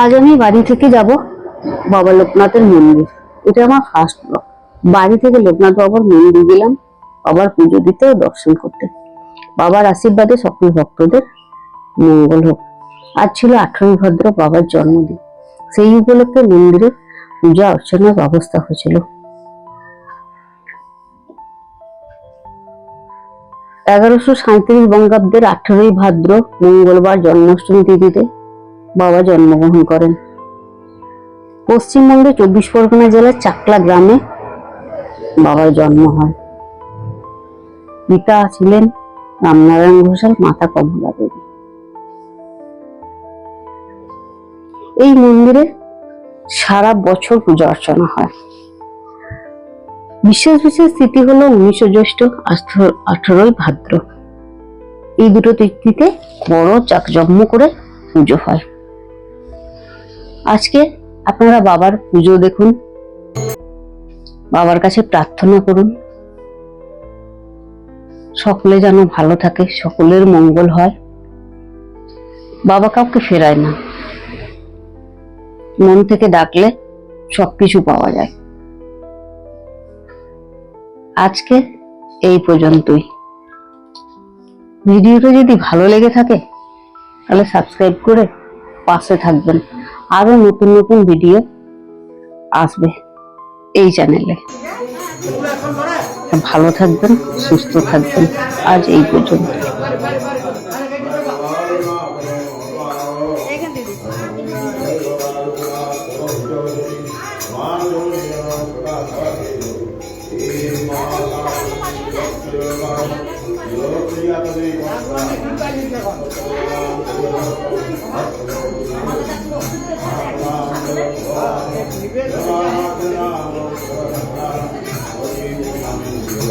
আজ আমি বাড়ি থেকে যাব বাবা লোকনাথের মন্দির। এটা আমার ফার্স্ট ব্লগ বাড়ি থেকে লোকনাথ বাবার মন্দির গেলাম, বাবার পুজো দিতে ও দর্শন করতে। বাবার আশীর্বাদে সকল ভক্তদের মঙ্গল হোক। আজ ছিল আঠারোই ভদ্র বাবার জন্মদিন। সেই উপলক্ষে মন্দিরে পূজা অর্চনার ব্যবস্থা হয়েছিল। এগারোশো সাঁত্রিশ বঙ্গাব্দের আঠারোই ভাদ্র মঙ্গলবার জন্মাষ্টমী তিথিতে বাবা জন্মগ্রহণ করেন। পশ্চিমবঙ্গে চব্বিশ পরগনা জেলার চাকলা গ্রামে বাবার জন্ম হয়। পিতা ছিলেন রামনারায়ণ ঘোষাল, মাতা কমলা দেবী। এই মন্দিরে সারা বছর পূজা অর্চনা হয়। বিশেষ বিশেষ তিথি হলো উনিশশো জ্যৈষ্ঠ আঠারোই ভাদ্র। এই দুটো তিথিতে বড় চাকজম্য করে পুজো হয়। আজকে আপনারা বাবার পুজো দেখুন। বাবার কাছে প্রার্থনা করুন। সকলে যেন ভালো থাকে, সকলের মঙ্গল হয়। বাবা কাউকে ফেরায় না। মন থেকে ডাকলে সবকিছু পাওয়া যায়। আজকে এই পর্যন্তই। ভিডিওটা যদি ভালো লেগে থাকে, তাহলে সাবস্ক্রাইব করে পাশে থাকবেন। আরো নতুন নতুন ভিডিও আসবে এই চ্যানেলে ভালো থাকবেন সুস্থ থাকবেন আজ এই পর্যন্ত